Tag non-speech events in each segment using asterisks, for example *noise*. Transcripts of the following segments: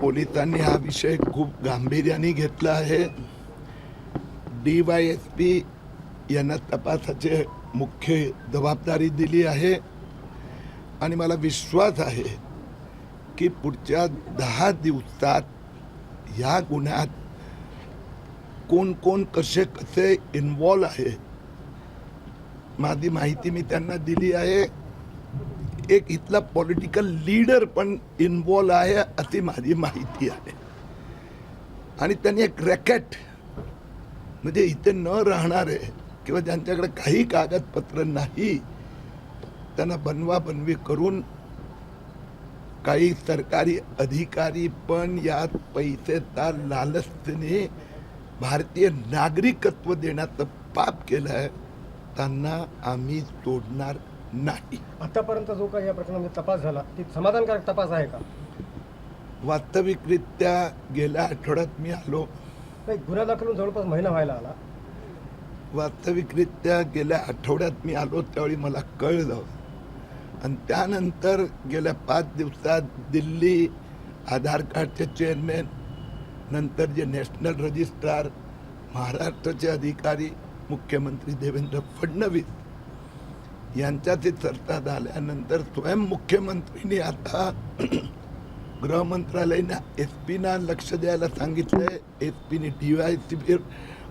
पोलिसांनी हा विषय खूप गांभीर्याने घेतला आहे. डी वाय एस पी यांना तपासाचे मुख्य जबाबदारी दिली आहे. आणि मला विश्वास आहे की पुढच्या दहा दिवसात ह्या गुन्ह्यात कोण कोण कसे कसे इन्वॉल्व आहे माझी माहिती मी त्यांना दिली आहे. एक इथला पॉलिटिकल लीडर पण इन्वॉल्व आहे अशी माझी माहिती आहे. आणि त्यांनी एक रॅकेट म्हणजे इथे न राहणारे किंवा ज्यांच्याकडे काही कागदपत्र नाही त्यांना बनवा बनवी करून काही सरकारी अधिकारी पण यात पैसेदार लालस्तीने भारतीय नागरिकत्व देण्याचं पाप केलं आहे त्यांना आम्ही सोडणार नाही. आतापर्यंत जो काही या प्रकरणामध्ये तपास झाला ती समाधानकारक तपास आहे का? वास्तविकरित्या गेल्या आठवड्यात मी आलो. नाही गुन्हा दाखल होऊन जवळपास महिना व्हायला आला. वास्तविकरित्या गेल्या आठवड्यात मी आलो त्यावेळी मला कळलं. आणि त्यानंतर गेल्या पाच दिवसात दिल्ली आधार कार्डचे चेअरमॅन नंतर जे नॅशनल रजिस्ट्रार महाराष्ट्राचे अधिकारी मुख्यमंत्री देवेंद्र फडणवीस यांच्याची चर्चा झाल्यानंतर स्वयं मुख्यमंत्रीने आता *clears throat* गृह मंत्रालयाने एस पीना लक्ष द्यायला सांगितलंय. एस पीने डी वाय सी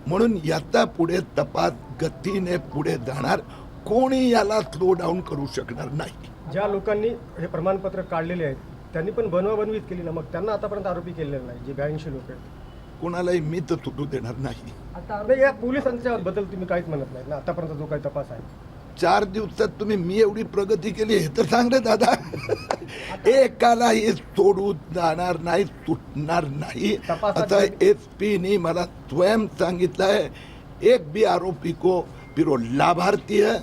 म्हणून याचा पुढे तपास गतीने पुढे जाणार. कोणी याला स्लो डाऊन करू शकणार नाही. ज्या लोकांनी हे प्रमाणपत्र काढलेले आहेत त्यांनी पण बनवाबनवीत केली ना. मग त्यांना आतापर्यंत आरोपी केलेला नाही जे ब्याऐंशी लोक आहेत. कोणालाही मी तर सुटू देणार नाही. आता या पोलिसांच्या बद्दल तुम्ही काहीच म्हणत नाही ना. आतापर्यंत जो काही तपास आहे. चार दिवसात तुम्ही मी एवढी प्रगती केली हे तर सांग रे दादा. एकालाही सोडू जाणार नाही सुटणार नाही. असं एस पीनी मला स्वयं सांगितलं है एक भी आरोपी को फिर वो लाभार्थी है.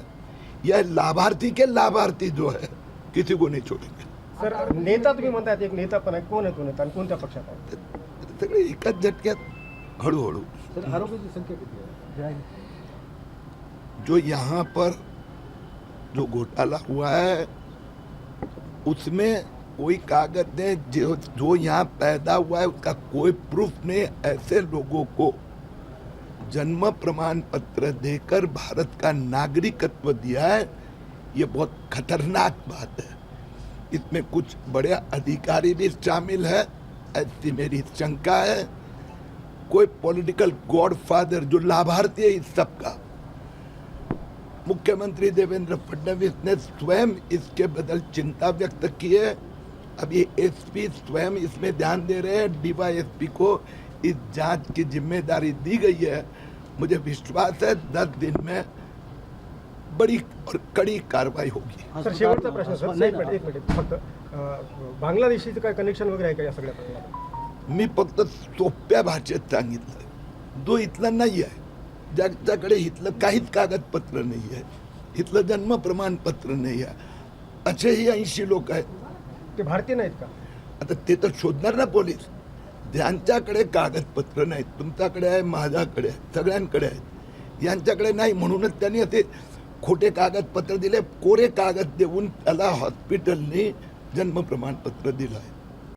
या लाभार्थी के लाभार्थी जो है किसी को नहीं छोड़ेंगे. सर नेता तुम्ही म्हणतायत एक नेता पण आहे. कोण आहे तो नेता आणि कोणत्या पक्षात आहे? सगळे एकाच झटक्यात हळूहळू. सर आरोपीची संख्या किती आहे? जो यहाँ पर जो घोटाला हुआ है उसमें कोई कागज़ ने जो जो यहाँ पैदा हुआ है उसका कोई प्रूफ नहीं ऐसे लोगों को जन्म प्रमाण पत्र देकर भारत का नागरिकत्व दिया है ये बहुत खतरनाक बात है इसमें कुछ बड़े अधिकारी भी शामिल है ऐसी मेरी शंका है कोई पॉलिटिकल गॉडफादर जो लाभार्थी है इस सबका मुख्यमंत्री देवेंद्र फडणवीस ने स्वयं इसके बदल चिंता व्यक्त की है। अब ये एसपी स्वयं इसमें ध्यान दे रहे हैं। डीवाईएसपी को इस जांच की जिम्मेदारी दी गई है। मुझे विश्वास है दस दिन में बड़ी और कड़ी कार्रवाई होगी। सर शेवटचा प्रश्न सर. एक मिनिट एक मिनिट फक्त अं, बांगलादेशीचं काय कनेक्शन वगैरे आहे का या सगळ्या प्रकरणात? मी फक्त सोप्या भाषेत सांगितलं जो इथला नाही आहे ज्याच्याकडे इथलं काहीच कागदपत्र नाही आहे इथलं जन्म प्रमाणपत्र नाही आहे. असेही ऐंशी लोक आहेत. ते भारतीय नाहीत का? आता ते तर शोधणार ना पोलीस. ज्यांच्याकडे कागदपत्र नाहीत तुमच्याकडे आहे माझ्याकडे आहे सगळ्यांकडे आहेत. यांच्याकडे नाही म्हणूनच त्यांनी असे खोटे कागदपत्र दिले कोरे कागद देऊन त्याला हॉस्पिटलने जन्म प्रमाणपत्र दिलं आहे.